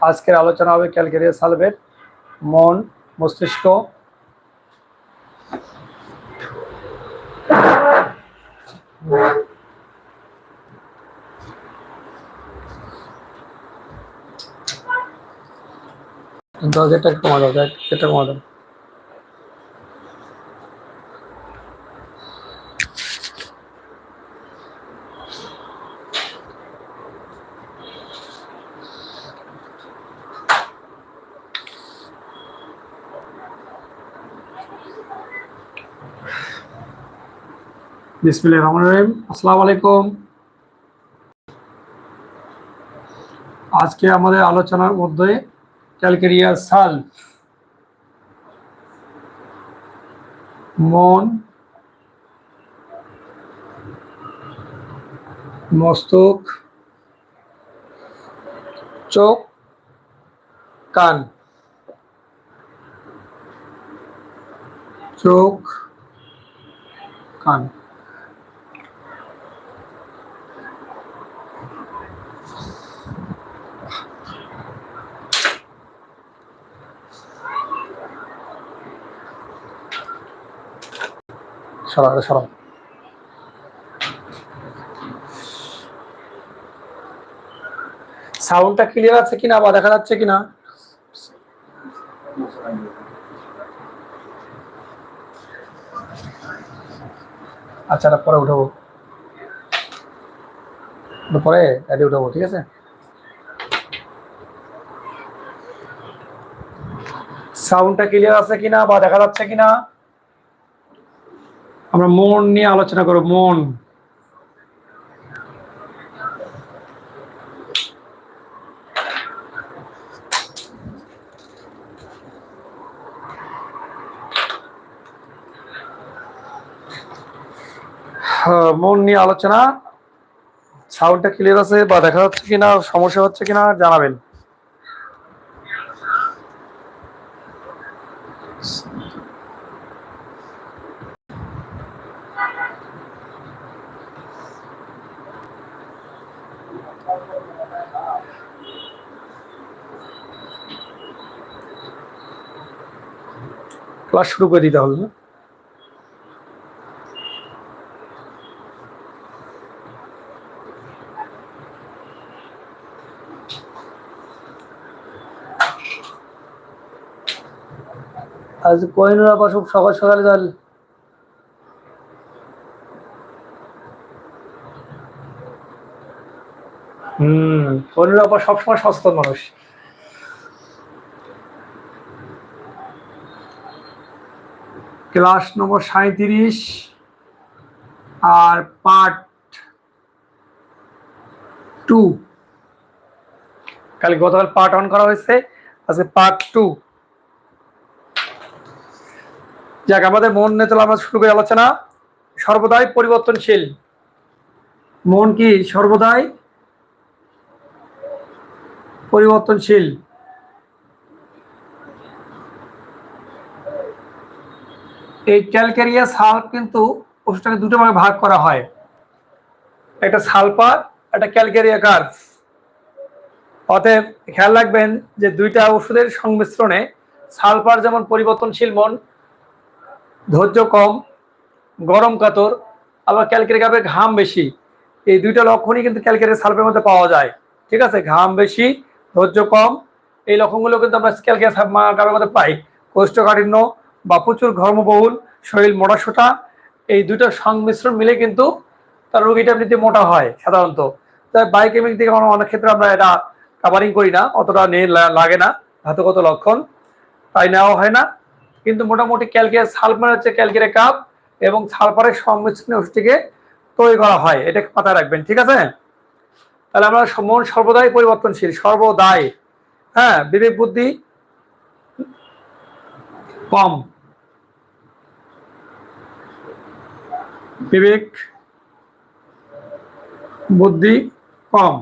আজকের আলোচনা হবে ক্যালকেরিয়া সালভেট, মন, মস্তিষ্ক। দশ হাজার টাকা কমা দাও হাজার কমা দাও। বিসমিল্লাহির রহমানির রহিম আসসালামু আলাইকুম আজকে আমাদের আলোচনার মধ্যে ক্যালকেরিয়া সালভ মন মস্তক চোখ কান চোখ কান সরাও সরাও সাউন্ডটা ক্লিয়ার আছে কিনা বা দেখা যাচ্ছে কিনা? আচ্ছা পরে উঠাবো। পরে এটি উঠাবো, ঠিক আছে? সাউন্ডটা ক্লিয়ার আছে কিনা বা দেখা যাচ্ছে কিনা? আমরা মন নিয়ে আলোচনা করব মন। হ্যাঁ, মন নিয়ে আলোচনা। সাউন্ডটা ক্লিয়ার আছে বা দেখা যাচ্ছে কিনা সমস্যা হচ্ছে কিনা জানাবেন। ক্লাস শুরু করে দিতে হবে। আজ কোহিনুর আপা সব সকাল সকালে তাহলে হম কোহিনুর আপা সবসময় সচেতন মানুষ। ক্লাস নম্বর সাঁত্রিশ আর পার্ট টু। কাল গতকাল পার্ট অন করা হয়েছে, আজকে পার্ট টু। যাক, আমাদের মন নিয়ে তাহলে আমরা শুরু করে আলোচনা। সর্বদাই পরিবর্তনশীল। মন কি সর্বদাই পরিবর্তনশীল? এই ক্যালকেরিয়া সাল কিন্তু ওষুধটাকে দুটো ভাগে ভাগ করা হয়। একটা সালপার একটা ক্যালকেরিয়া কার্ভ অতএব খেয়াল রাখবেন যে দুইটা ওষুধের সংমিশ্রণে সালফার যেমন পরিবর্তনশীল মন, ধৈর্য কম, গরম কাতর, আবার ক্যালকেরিয়া কাপের ঘাম বেশি, এই দুইটা লক্ষণই কিন্তু ক্যালকেরিয়া সালফের মধ্যে পাওয়া যায়। ঠিক আছে? ঘাম বেশি, ধৈর্য কম, এই লক্ষণগুলো কিন্তু আমরা ক্যালকেরিয়া কাপের মধ্যে পাই। কোষ্ঠকাঠিন্য বা প্রচুর ঘর্মবহুল, শরীর মোটাসোটা এই দুটো সংমিশ্রণ মিলে কিন্তু তার রোগীটা এমনিতে মোটা হয় সাধারণত। তাই বায়োকেমিক দিকে আমরা অনেক ক্ষেত্রে আমরা এটা কাভারিং করি না, অতটা নিয়ে লাগে না ধাতুগত লক্ষণ, তাই নেওয়া হয় না। কিন্তু মোটামুটি ক্যালকিয়াস সালফার হচ্ছে ক্যালকিরে কাপ এবং সালফারের সংমিশ্রণে ওষুধটিকে তৈরি করা হয় এটা মাথায় রাখবেন, ঠিক আছে? তাহলে আমরা মন সর্বদাই পরিবর্তনশীল, সর্বদাই হ্যাঁ বিবেক বুদ্ধি কম। বিবেক, বুদ্ধি, কম।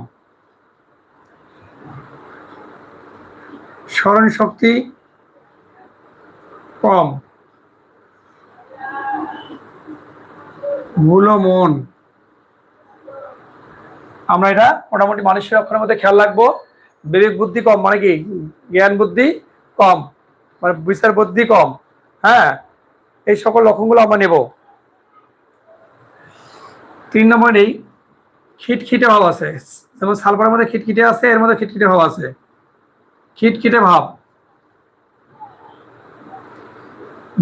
স্মরণ শক্তি, কম। মূল মন। আমরা এটা মোটামুটি মানুষের অক্ষরের মধ্যে খেয়াল রাখব। বিবেক বুদ্ধি কম মানে কি? জ্ঞান বুদ্ধি কম মানে বিচার বুদ্ধি কম। হ্যাঁ এই সকল লক্ষণগুলো আমরা নেব। তিন নম্বরেই খিটখিটে ভাব আছে। যেমন সালফারের মধ্যে খিটখিটে আছে, এর মধ্যে খিটখিটে ভাব আছে। খিটখিটে ভাব।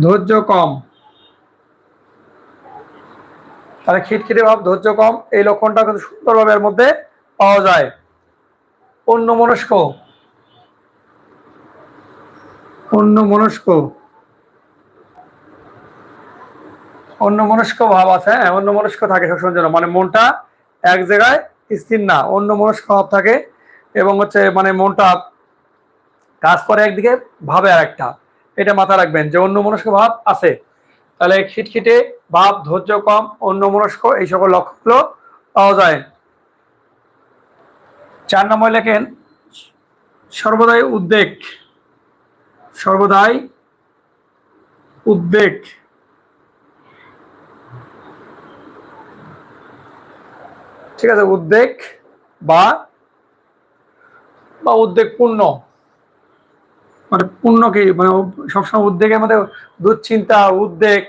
ধৈর্য কম। তাহলে খিটখিটে ভাব, ধৈর্য কম, এই লক্ষণটা কিন্তু সুন্দরভাবে এর মধ্যে পাওয়া যায়। অন্য মনস্ক অন্য মনস্ক অন্য মনস্ক ভাব আছে হ্যাঁ? অন্য মনস্ক থাকে সবসময় জন্য। মানে মনটা এক জায়গায় স্থির না অন্য মনস্ক ভাব থাকে এবং হচ্ছে মানে মনটা কাজ করে একদিকে, ভাবে আর একটা এটা মাথা রাখবেন যে অন্য মনস্ক ভাব আছে। তাহলে খিটখিটে ভাব, ধৈর্য কম অন্য মনস্ক এই সকল লক্ষণগুলো পাওয়া যায়। চার নম্বর লেখেন, সর্বদাই উদ্বেগ। সর্বদাই উদ্বেগ। ঠিক আছে, উদ্বেগ বা বা উদ্বেগপূর্ণ মানে পূর্ণ কি? মানে সবসময় উদ্বেগের মধ্যে দুশ্চিন্তা, উদ্বেগ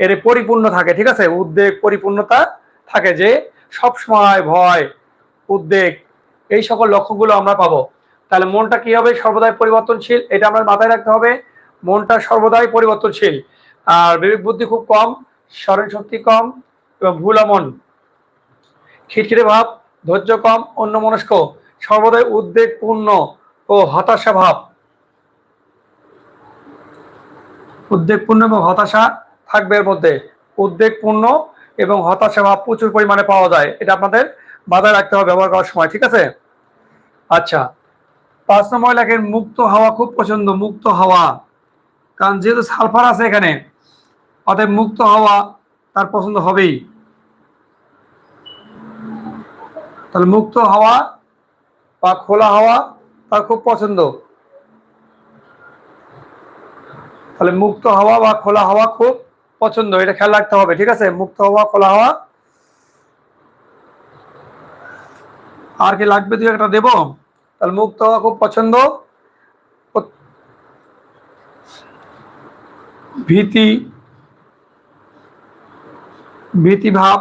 এর পরিপূর্ণ থাকে, ঠিক আছে? উদ্বেগ পরিপূর্ণতা থাকে যে সব সময় ভয়, উদ্বেগ, এই সকল লক্ষ্যগুলো আমরা পাবো। তাহলে মনটা কি হবে? সর্বদাই পরিবর্তনশীল, এটা আমরা মাথায় রাখতে হবে। মনটা সর্বদাই পরিবর্তনশীল। আর বিবেক বুদ্ধি খুব কম, স্মরণ শক্তি কম এবং ভুল মন খিটখিটে ভাব, ধৈর্য কম অন্য মনস্ক সর্বদাই উদ্বেগপূর্ণ ও হতাশা ভাব। উদ্বেগপূর্ণ এবং হতাশা থাকবে এর মধ্যে। উদ্বেগপূর্ণ এবং হতাশা ভাব প্রচুর পরিমাণে পাওয়া যায়। এটা আপনাদের মাথায় রাখতে হবে ব্যবহার করার সময়, ঠিক আছে? আচ্ছা পাঁচ নম্বর লেখেন, মুক্ত হাওয়া খুব পছন্দ, মুক্ত হাওয়া। কারণ যেহেতু সালফার আছে এখানে, অতএব মুক্ত হাওয়া তার পছন্দ হবেই। তাহলে মুক্ত হাওয়া বা খোলা হাওয়া তার খুব পছন্দ। তাহলে মুক্ত হাওয়া বা খোলা হাওয়া খুব পছন্দ, এটা খেয়াল রাখতে হবে, ঠিক আছে? মুক্ত হাওয়া, খোলা হাওয়া। আর কি লাগবে দুই একটা দেবো? তাহলে মুক্ত হাওয়া খুব পছন্দ। ভীতি ভীতি ভাব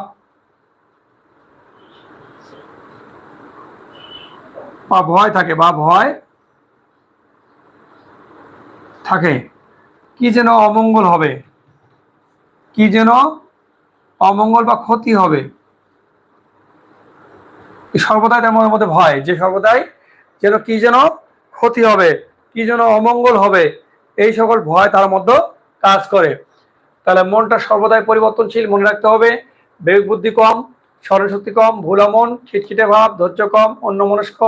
বা ভয় থাকে, বা ভয় থাকে। কি যেন অমঙ্গল হবে। কি যেন অমঙ্গল বা ক্ষতি হবে। সর্বদাই মনের মধ্যে ভয়, যে সর্বদাই যেন কি যেন ক্ষতি হবে, কি যেন অমঙ্গল হবে, এই সকল ভয় তার মধ্যে কাজ করে। তাহলে মনটা সর্বদাই পরিবর্তনশীল, মনে রাখতে হবে। বিবেক বুদ্ধি কম, স্মরণশক্তি কম, ভোলা মন খিটখিটে ভাব, ধৈর্য কম অন্য মনস্ক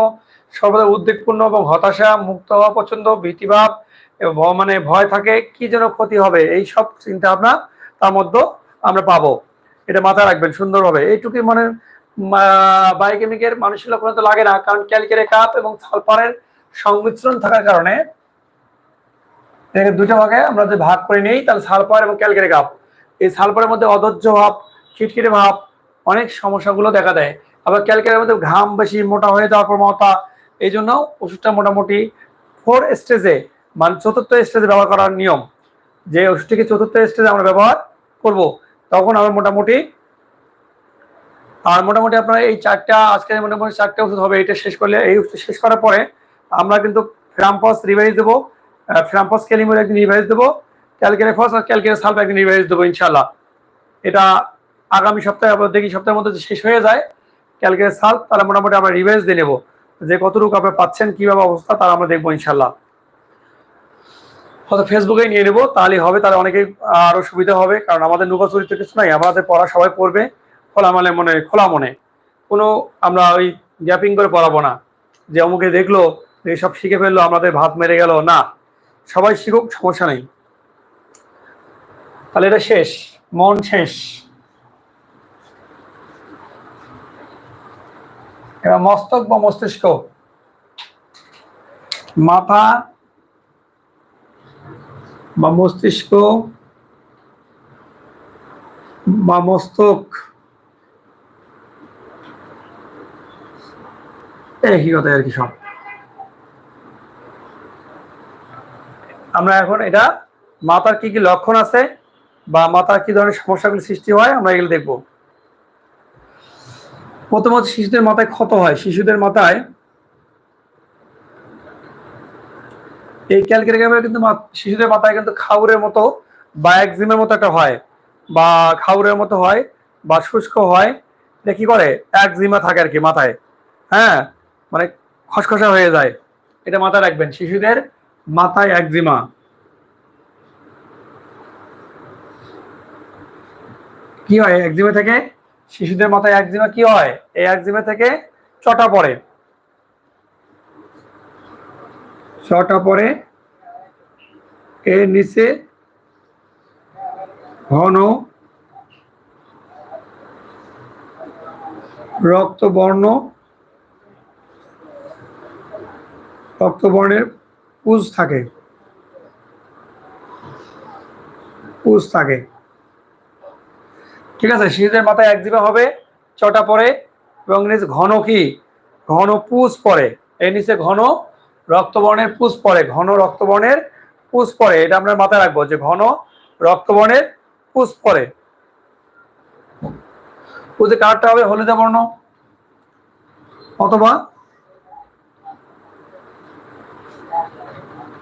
সর্বদা উদ্বেগপূর্ণ এবং হতাশা মুক্ত হওয়া পছন্দ, ভীতিভাব মানে ভয় থাকে, কি যেন ক্ষতি হবে, এই সব চিন্তা ভাবনা তার মধ্যে আমরা পাবো। এটা মাথায় রাখবেন সুন্দরভাবে। এইটুকুই মানে বায়োকেমিকের মানুষের লক্ষণ তো লাগে না, কারণ ক্যালকেরে কাপ এবং সালফারের সংমিশ্রণ থাকার কারণে দুটো ভাগে আমরা যদি ভাগ করে নিই, তাহলে সালফার এবং ক্যালকেরে কাপ। এই সালফারের মধ্যে অধৈর্য ভাব, খিটখিটে ভাব, অনেক সমস্যাগুলো দেখা দেয়। আবার ক্যালকেরের মধ্যে ঘাম বেশি মোটা হয়ে যাওয়ার প্রবণতা এই জন্য ওষুধটা মোটামুটি ফোর স্টেজে মানে চতুর্থ স্টেজে ব্যবহার করার নিয়ম। যে ওষুধটিকে চতুর্থ স্টেজে আমরা ব্যবহার করব, তখন আমরা মোটামুটি, আর মোটামুটি আপনার এই চারটা, আজকে মোটামুটি চারটে ওষুধ হবে, এটা শেষ করলে, এই ওষুধ শেষ করার পরে আমরা কিন্তু ফ্রাম্পস রিভাইজ দেবো ফ্রাম্পস ক্যালিমোর একদিন রিভাইজ দেবো ক্যালকেরে ফস আর ক্যালকেরে সালফ একদিন রিভাইজ দেবো ইনশাল্লাহ এটা আগামী সপ্তাহে দেখি সপ্তাহের মধ্যে শেষ হয়ে যায় ক্যালকেরে সালফ তাহলে মোটামুটি আমরা রিভাইজ দিয়ে নেব। যে কতটুকু আপনি পাচ্ছেন, কীভাবে অবস্থা, তারা আমরা দেখব ইনশাল্লাহ হয়তো ফেসবুকে নিয়ে নেব, তাহলেই হবে, তাহলে অনেকেই আরও সুবিধা হবে, কারণ আমাদের নৌকা চরিত্র কিছু নাই, আমাদের পড়া সবাই পড়বে, খোলা মানে মনে, খোলা মনে। কোনো আমরা ওই গ্যাপিং করে পড়াবো না, যে অমুকে দেখল সব শিখে ফেলল, আমাদের ভাত মেরে গেল, না, সবাই শিখুক, সমস্যা নেই। তাহলে এটা শেষ, মন শেষ। কিংবা মস্তক বা মস্তিষ্ক? মাথা বা মস্তিষ্ক বা মস্তক? একই কথা আর কি সব? আমরা এখন এটা, মাথার কি কি লক্ষণ আছে বা মাথার কি ধরনের সমস্যাগুলি সৃষ্টি হয়, আমরা এগুলো দেখব। প্রথমত শিশুদের মাথায় ক্ষত হয়। শিশুদের মাথায় এই ক্যালকেরিয়ামের কিন্তু শিশুদের মাথায় কিন্তু খাউরের মতো বা একজিমের মতো একটা হয় বা খাউরের মতো হয় বা শুষ্ক হয়। এটা কি করে? একজিমা থাকে আর কি মাথায়। হ্যাঁ? মানে খসখসা হয়ে যায়। এটা মাথায় রাখবেন। শিশুদের মাথায় একজিমা। কি হয়? একজিমা থেকে শিশুদের মাথায় একজিমা কি হয়? এই একজিমা থেকে চটা পড়ে। চটা পড়ে। এর নিচে ঘন রক্তবর্ণ, রক্তবর্ণের পুজ থাকে। পুজ থাকে। ঠিক আছে? শিশুদের মাথায় এক একজিমা হবে চটা পরে, এবং নিচে ঘন কি? ঘন পুষ পরে। এর নিচে ঘন রক্তবর্ণের পুষ পরে, ঘন রক্তবর্ণের পুষ পরে। এটা আমরা মাথায় রাখব যে ঘন রক্তবর্ণের পুষ পড়ে পুজে কালারটা হবে হলুদে বর্ণ। অথবা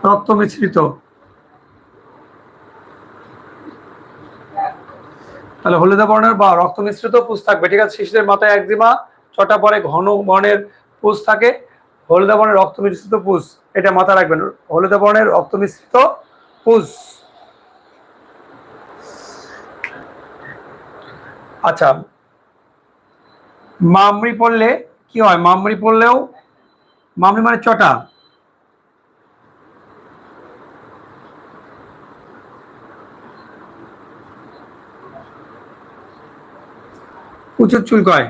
রক্ত মিশ্রিত। তাহলে হলুদে বর্ণের বা রক্ত মিশ্রিত পুষ থাকবে, ঠিক আছে? শিশুদের মাথায় একজিমা, ছটা পরে ঘন বর্ণের পুষ থাকে। হলুদে বর্ণের রক্ত মিশ্রিত পুষ, এটা মাথায় রাখবেন, হলুদে বর্ণের রক্ত মিশ্রিত পুষ। আচ্ছা মামরি পড়লে কি হয়? মামরি পড়লেও, মামরি মানে চটা প্রচুর চুলকায়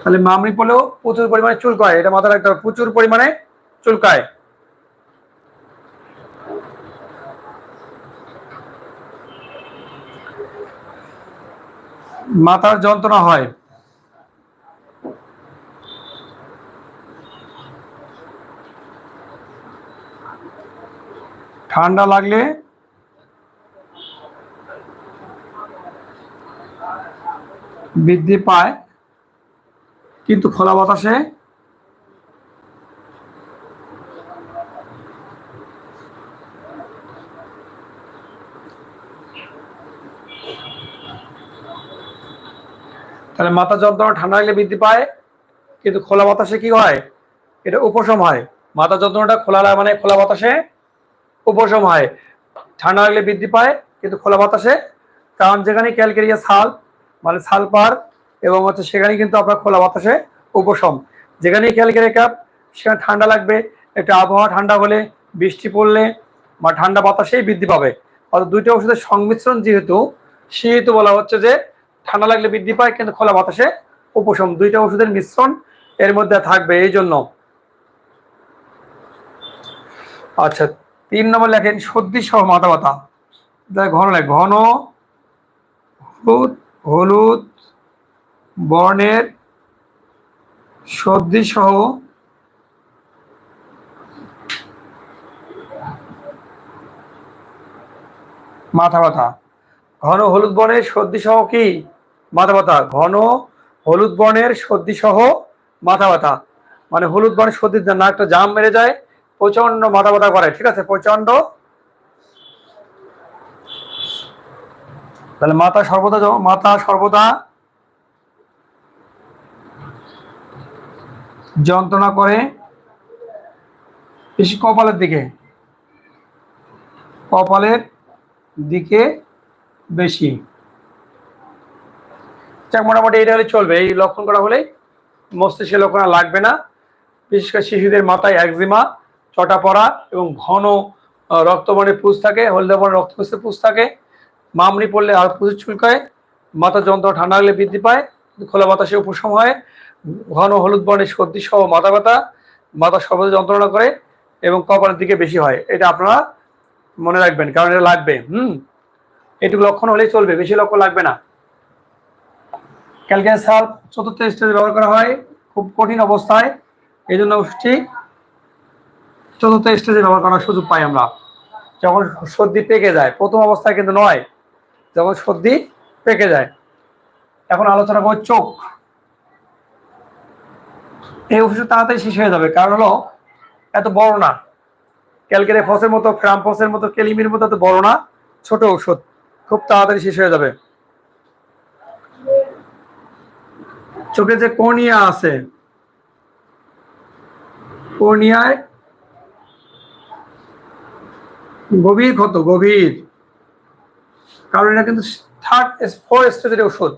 তাহলে মামরি পড়লেও প্রচুর পরিমাণে চুলকায় এটা মাথায় রাখতে হবে, প্রচুর পরিমাণে চুলকায় মাথার যন্ত্রণা হয়। ঠান্ডা লাগলে বৃদ্ধি পায়, কিন্তু খোলা বাতাসে তাহলে মাথা যন্ত্রণা ঠান্ডা লাগলে বৃদ্ধি পায়, কিন্তু খোলা বাতাসে কি হয়? এটা উপশম হয়। মাথা যন্ত্রণাটা খোলা লা- মানে খোলা বাতাসে উপশম হয়। ঠান্ডা লাগলে বৃদ্ধি পায়, কিন্তু খোলা বাতাসে কারণ যেখানে ক্যালকেরিয়া সাল মানে সালপার এবং হচ্ছে সেখানে কিন্তু আপনার খোলা বাতাসে উপশম। যেখানেই ক্যালকেরিয়া কাপ সেখানে ঠান্ডা লাগবে। একটু আবহাওয়া ঠান্ডা হলে, বৃষ্টি পড়লে বা ঠান্ডা বাতাসেই বৃদ্ধি পাবে। অর্থাৎ দুইটা ওষুধের সংমিশ্রণ যেহেতু, সেহেতু বলা হচ্ছে যে ঠান্ডা লাগলে বৃদ্ধি পায়, কিন্তু খোলা বাতাসে উপশম। দুইটা ওষুধের মিশ্রণ এর মধ্যে থাকবে এই জন্য। আচ্ছা তিন নম্বর লেখেন, সর্দি সহ মাথা ব্যথা। ঘন ঘন, হলুদ হলুদ বর্ণের সর্দি সহ মাথা ব্যথা। ঘন হলুদ বর্ণের সর্দি সহ কি? মাথা ব্যথা। ঘন হলুদ বর্ণের সর্দি সহ মাথা ব্যথা। মানে হলুদ বর্ণের সর্দি নাকটা জাম মেরে যায় প্রচণ্ড মাথা ব্যথা করে। ঠিক আছে? প্রচণ্ড তাহলে মাথা সর্বদা মাথা সর্বদা যন্ত্রণা করে। বেশি কপালের দিকে। কপালের দিকে বেশি। মোটামুটি এটা হলে চলবে। এই লক্ষণ করা হলেই মস্তিষ্কের লক্ষণ লাগবে না। বিশেষ করে শিশুদের মাথায় একজিমা চটা পড়া এবং ঘন রক্তবর্ণের পুষ থাকে হলদে বর্ণের রক্তপুষ্পের পুষ থাকে। মামনি পড়লে আর প্রচুর চুলকায়, মাথা যন্ত্রণা ঠান্ডা লাগলে বৃদ্ধি পায়, খোলা বাতাসে উপশম হয়, ঘন হলুদ বর্ণের সর্দি সহ মাথা ব্যথা, মাথা সর্বদা যন্ত্রণা করে এবং কপালের দিকে বেশি হয়। এটা আপনারা মনে রাখবেন, কারণ এটা লাগবে, হুম? এটুকু লক্ষণ হলেই চলবে, বেশি লক্ষণ লাগবে না। ক্যালকুলাস সাল চতুর্থ স্টেজে ব্যবহার করা হয়, খুব কঠিন অবস্থায় এই জন্য ওষুধটি চতুর্থ স্টেজে ব্যবহার করার সুযোগ পাই আমরা। যখন সর্দি পেকে যায়, প্রথম অবস্থায় কিন্তু নয় যখন সর্দি পেকে যায়। এখন আলোচনা করব চোখ। এই ওষুধ তাড়াতাড়ি শেষ হয়ে যাবে, কারণ হলো এত বড় না। ক্যালকেরে ফসের মতো ফ্রামফসের মতো, কেলিমির মতো এত বড় না, ছোট ওষুধ খুব তাড়াতাড়ি শেষ হয়ে যাবে। চোখে যে কর্নিয়া আছে, কর্নিয়ায় গভীর ক্ষত, গভীর। কারণ এটা কিন্তু থার্ড ফোর স্টেজের ওষুধ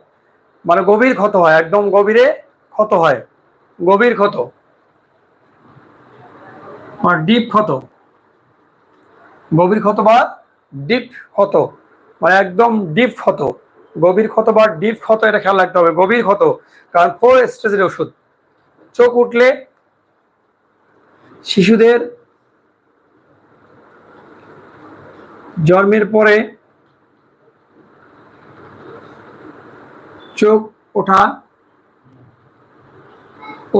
মানে গভীর ক্ষত হয়, একদম গভীরে ক্ষত হয়, গভীর ক্ষত। ডিপ ক্ষত। গভীর ক্ষত বা ডিপ ক্ষত মানে একদম ডিপ ক্ষত। গভীর ক্ষত বা ডিপ ক্ষত, এটা খেয়াল রাখতে হবে, গভীর ক্ষত। কারণ ফোর স্টেজের ওষুধ, চোখ উঠলে শিশুদের জন্মের পরে চোখ ওঠা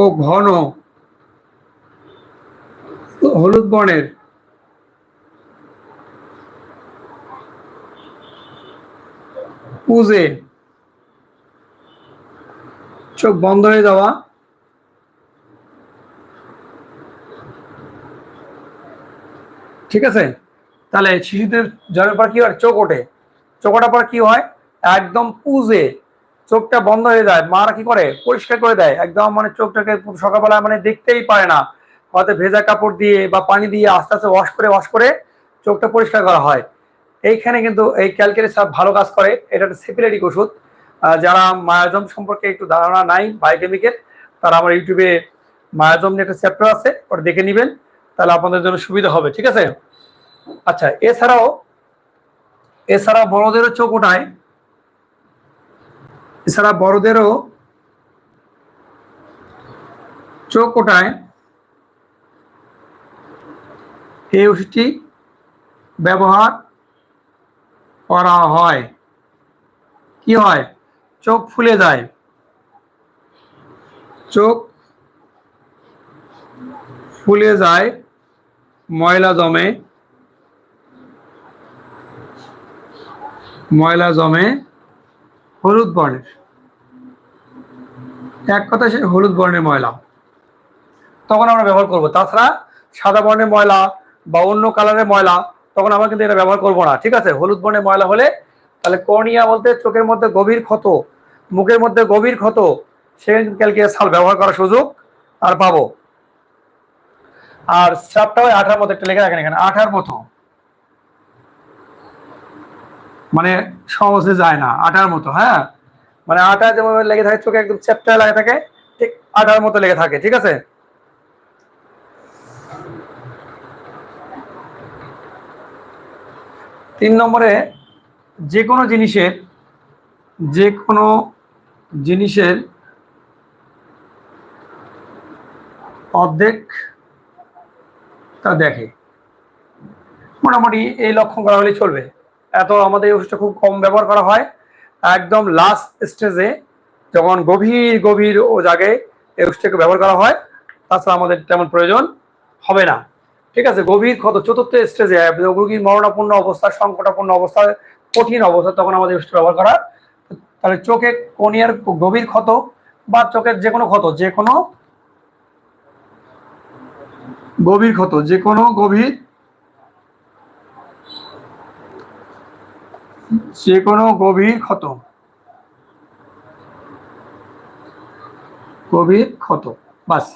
ও ঘন হলুদ বর্ণের। পুজে চোখ বন্ধ হয়ে যাওয়া। ঠিক আছে? তাহলে শিশুদের জন্মের পর কি হয়? চোখ ওঠে। চোখ ওঠার পর কি হয়? একদম পুজে চোখটা বন্ধ হয়ে যায়। মারা কি করে? পরিষ্কার করে দেয়। একদম মানে চোখটাকে সকালবেলা মানে দেখতেই পারে না। হয়তো ভেজা কাপড় দিয়ে বা পানি দিয়ে আস্তে আস্তে ওয়াশ করে ওয়াশ করে চোখটা পরিষ্কার করা হয়। এইখানে কিন্তু এই ক্যালকেরি সাপ ভালো কাজ করে। এটা একটা সিপিলেটিক ওষুধ। যারা মায়াজম সম্পর্কে একটু ধারণা নাই বায়োকেমিকের তারা আমার ইউটিউবে মায়াজম নিয়ে একটা চ্যাপ্টার আছে, ওটা দেখে নেবেন। তাহলে আপনাদের জন্য সুবিধা হবে, ঠিক আছে? আচ্ছা এছাড়াও এছাড়া বড়দেরও চোখ ওঠায়। এছাড়া বড়দেরও চোখ ওঠায় এই ওষুধটি ব্যবহার করা হয়। কি হয়? চোখ ফুলে যায়। চোখ ফুলে যায়, ময়লা জমে। ময়লা জমে, হলুদ বর্ণের। এক কথা সে হলুদ বর্ণের ময়লা। তখন আমরা ব্যবহার করব। তাছাড়া সাদা বর্ণের ময়লা বা অন্য কালারের ময়লা, তখন আমরা কিন্তু এটা ব্যবহার করব না, ঠিক আছে? হলুদ বর্ণের ময়লা হলে তাহলে কর্নিয়া বলতে চোখের মধ্যে গভীর ক্ষত, মুখের মধ্যে গভীর ক্ষত, সেখানে কিন্তু ক্যালকিয়াস সাল ব্যবহার করার সুযোগ আর পাবো। আর স্রাবটা ওই আঠার মতো, একটা লেখা রাখেন এখানে, আঠার মতো। মানে সহজে যায় না, আঠার মতো হ্যাঁ? মানে আটা যেমন লেগে থাকে, চোখে একদম চ্যাপটা লেগে থাকে, ঠিক আটার মতো লেগে থাকে, ঠিক আছে? তিন নম্বরে, যে কোনো জিনিসের, যে কোনো জিনিসের অর্ধেক তা দেখে। মোটামুটি এই লক্ষণ করা হলে চলবে। এত আমাদের এই ওষুধটা খুব কম ব্যবহার করা হয়। একদম লাস্ট স্টেজে যখন গভীর গভীর ও জাগে এই ওষুধটাকে ব্যবহার করা হয়, তাছাড়া আমাদের তেমন প্রয়োজন হবে না। ঠিক আছে, গভীর ক্ষত চতুর্থ স্টেজে রোগীর মরণাপূর্ণ অবস্থা সংকটাপূর্ণ অবস্থা, কঠিন অবস্থা, তখন আমাদের ওষুধ ব্যবহার করা। তাহলে চোখে কোনিয়ার গভীর ক্ষত বা চোখের যে কোনো ক্ষত যে কোনো গভীর ক্ষত যে কোনো গভীর যে কোনো গভীর ক্ষত। গভীর ক্ষত, বাস।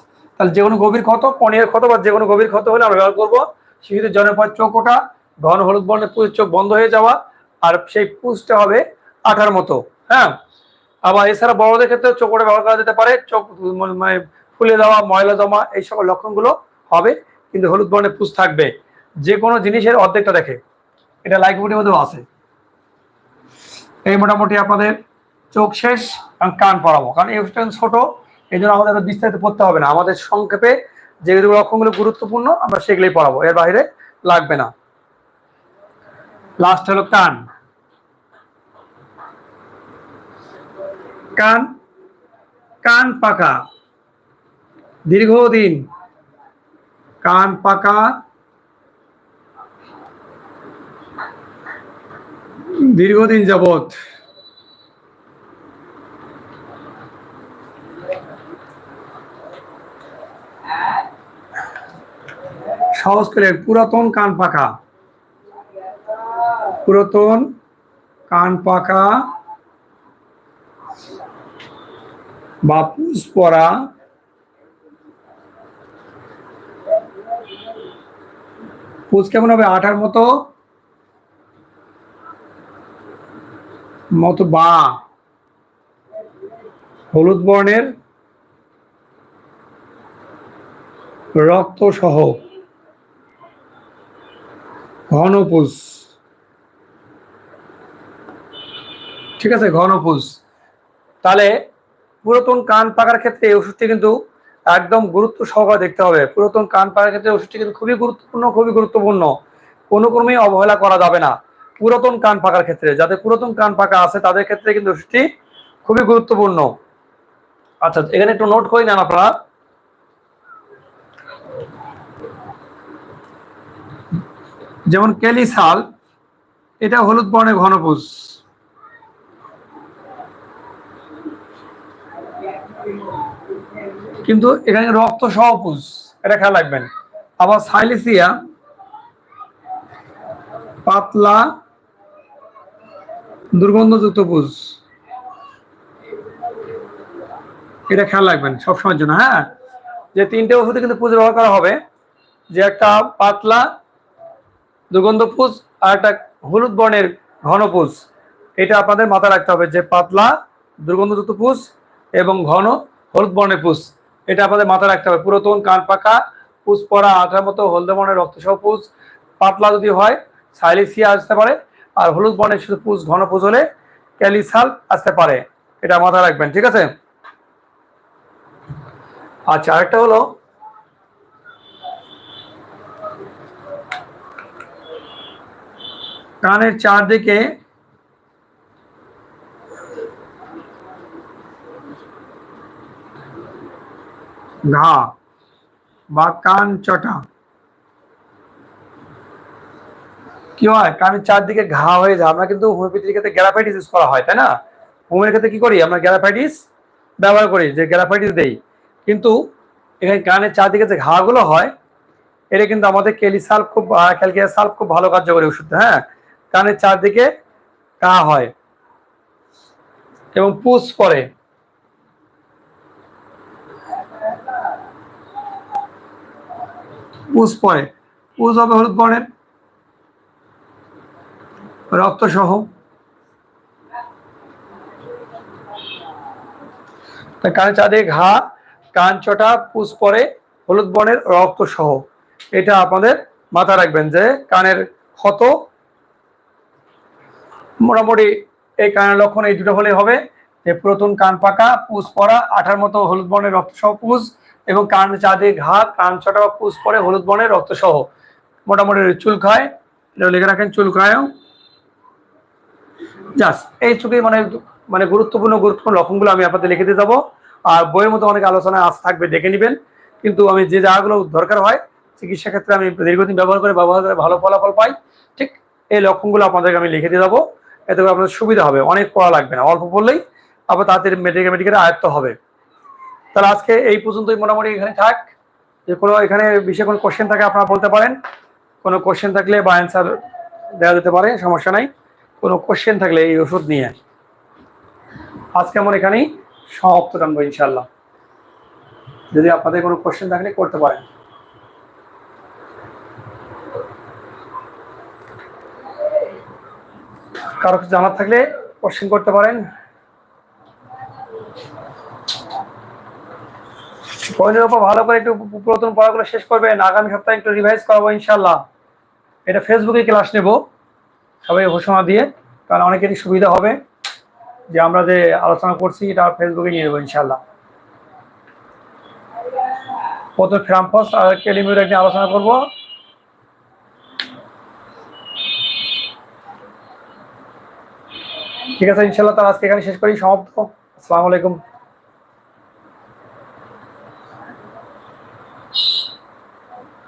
তাহলে যে কোনো গভীর ক্ষত, পনিরের ক্ষত বা যে কোনো গভীর ক্ষত হলে আমরা ব্যবহার করব শিশুদের জন্মের পর চোখ ওঠা, ঘন হলুদ বর্ণের পুজোর চোখ বন্ধ হয়ে যাওয়া আর সেই পুজটা হবে আঠার মতো হ্যাঁ? আবার এছাড়া বড়দের ক্ষেত্রে চোখ ওটা ব্যবহার করা যেতে পারে, চোখ মানে ফুলে দেওয়া, ময়লা জমা, এই সকল লক্ষণগুলো হবে, কিন্তু হলুদ বর্ণের পুজ থাকবে। যে কোনো জিনিসের অর্ধেকটা দেখে। এটা লাইক বুটির মধ্যেও আছে। এই মোটামুটি আপনাদের চোখ শেষ কান পড়াবো কারণ এই কিন্তু ছোট এই জন্য আমাদের বিস্তারিত পড়তে হবে না। আমাদের সংক্ষেপে যেগুলো লক্ষণগুলো গুরুত্বপূর্ণ, আমরা সেগুলোই পড়াবো। এর বাইরে লাগবে না। লাস্ট হলো কান। কান কান পাকা। দীর্ঘদিন কান পাকা দীর্ঘদিন যাবৎ সহজ করে পুরাতন কান পাকা পুরাতন কান পাকা বা পুষ পরা। পুষ কেমন হবে? আঠার মতো। মতো বা। হলুদ বর্ণের রক্ত সহ ঘনপুষ ঠিক আছে ঘনপুষ তাহলে পুরাতন কান পাকার ক্ষেত্রে এই ওষুধটি কিন্তু একদম গুরুত্ব সহকারে দেখতে হবে। পুরাতন কান পাকার ক্ষেত্রে ওষুধটি কিন্তু খুবই গুরুত্বপূর্ণ খুবই গুরুত্বপূর্ণ। কোনো ক্রমেই অবহেলা করা যাবে না। পুরাতন কান পাকার ক্ষেত্রে, যাদের পুরাতন কান পাকা আছে, তাদের ক্ষেত্রে কিন্তু ওষুধটি খুবই গুরুত্বপূর্ণ। আচ্ছা এখানে একটু নোট করে নেন আপনারা। যেমন কেলিসাল, এটা হলুদ বর্ণের ঘনপুষ কিন্তু এখানে রক্ত সহপুষ এটা খেয়াল রাখবেন। আবার সাইলিসিয়া, পাতলা দুর্গন্ধযুক্ত পুষ এটা খেয়াল রাখবেন সবসময়ের জন্য হ্যাঁ? যে তিনটে ওষুধে কিন্তু পুজো ব্যবহার করা হবে। যে একটা পাতলা দুর্গন্ধ পুষ আর একটা হলুদ বর্ণের ঘন পুষ এটা আপনাদের মাথায় রাখতে হবে যে পাতলা দুর্গন্ধযুক্ত পুষ এবং ঘন হলুদ বর্ণের পুষ এটা আপনাদের মাথায় রাখতে হবে। পুরাতন, কান পাকা পুষ পরা, আঠার মতো হলদে বর্ণের রক্তসহ পুষ পাতলা যদি হয়, সাইলিসিয়া আসতে পারে। আর হলুদ বর্ণের শুধু পুষ ঘন পুষ হলে ক্যালিসাল আসতে পারে। এটা মাথায় রাখবেন, ঠিক আছে? আচ্ছা আরেকটা হলো কানের চারদিকে ঘা বা কান চটা। কি হয়? কানের চারদিকে ঘা হয়ে যায় আমরা কিন্তু হোমিওপ্যাথির ক্ষেত্রে গ্যারাফাইটিস ইউজ করা হয়, তাই না? হোমের ক্ষেত্রে কি করি? আমরা গ্যারাফাইটিস ব্যবহার করি, যে গ্যারাফাইটিস দেই। কিন্তু এখানে কানের চারদিকে যে ঘাগুলো হয়, এটা কিন্তু আমাদের কেলিসাল খুব ক্যালকিয়াস সাল খুব ভালো কার্যকরী ওষুধ হ্যাঁ? কানের চারদিকে ঘা হয় এবং পুষ পরে পুষ পরে পুষ হবে হলুদ বর্ণের। রক্ত সহ কানের চাঁদে ঘা, কান চটা, পুষ পরে হলুদ বর্ণের রক্ত সহ এটা আপনাদের মাথা রাখবেন যে কানের ক্ষত মোটামুটি এই কানের লক্ষণ এই দুটো হলেই হবে। যে পুরাতন কান পাকা, পুষ পরা, আঠার মতো হলুদ বর্ণের রক্ত সহ পুষ এবং কান চাঁদে ঘা, কান ছটা পুষ পরে হলুদ বর্ণের রক্ত সহ মোটামুটি চুল খায়, এটা লিখে রাখেন চুল খায়ও। জাস এই চুকে মানে মানে গুরুত্বপূর্ণ গুরুত্বপূর্ণ লক্ষণগুলো আমি আপনাদের লিখে দিয়ে যাব। আর বইয়ের মতো অনেক আলোচনা আজ থাকবে, দেখে নেবেন। কিন্তু আমি যে জায়গাগুলো দরকার হয়, চিকিৎসা ক্ষেত্রে আমি দীর্ঘদিন ব্যবহার করে ব্যবহার করে ভালো ফলাফল পাই। ঠিক এই লক্ষণগুলো আপনাদেরকে আমি লিখে দিয়ে যাব। এতে করে আপনাদের সুবিধা হবে। অনেক পড়া লাগবে না। অল্প পড়লেই আবার তাদের মেডিকেল মেডিকেল আয়ত্ত হবে। তাহলে আজকে এই পর্যন্তই মোটামুটি এখানে থাক। যে কোনো এখানে বিষয়ে কোনো কোশ্চেন থাকে, আপনারা বলতে পারেন। কোনো কোশ্চেন থাকলে বা অ্যান্সার দেওয়া যেতে পারে, সমস্যা নাই। কোনো কোশ্চেন থাকলে এই ওষুধ নিয়ে আজকে আমার এখানেই সমাপ্ত টানবো ইনশাল্লাহ যদি আপনাদের কোনো কোশ্চেন থাকলে করতে পারেন। কারও কিছু জানার থাকলে কোশ্চেন করতে পারেন। বইয়ের উপর ভালো করে একটু পুরাতন পড়াগুলো শেষ করবেন। আগামী সপ্তাহে একটু রিভাইজ করাবো ইনশাল্লাহ এটা ফেসবুকে ক্লাস নেব। সবাই ঘোষণা দিয়ে কারণ অনেকেরই সুবিধা হবে যে আমরা যে আলোচনা করছি, এটা ফেসবুকে নিয়ে নেব ইনশাল্লাহ প্রথম ফ্রামফস আর কেলিমির একদিন আলোচনা করব। ঠিক আছে ইনশাল্লাহ তার আজকে এখানে শেষ করি, সমাপ্ত। আসসালামু আলাইকুম।